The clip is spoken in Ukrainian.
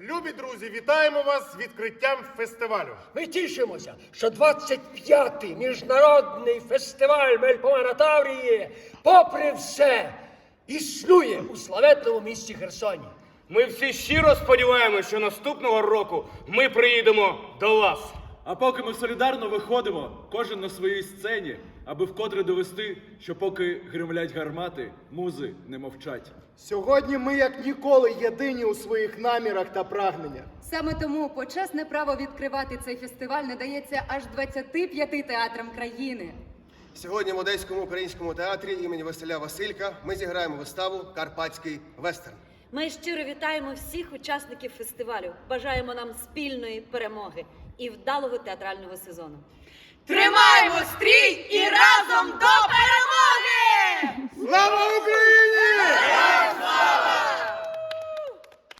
Любі друзі, вітаємо вас з відкриттям фестивалю. Ми тішимося, що 25-й міжнародний фестиваль Мельпомана Таврії, попри все, існує у славетному місті Херсоні. Ми всі щиро сподіваємося, що наступного року ми приїдемо до вас. А поки ми солідарно виходимо, кожен на своїй сцені, аби вкотре довести, що поки гримлять гармати, музи не мовчать. Сьогодні ми, як ніколи, єдині у своїх намірах та прагненнях. Саме тому почесне право відкривати цей фестиваль надається аж 25 театрам країни. Сьогодні в Одеському українському театрі імені Василя Василька ми зіграємо виставу Карпатський вестерн. Ми щиро вітаємо всіх учасників фестивалю. Бажаємо нам спільної перемоги і вдалого театрального сезону. Тримаємо стрій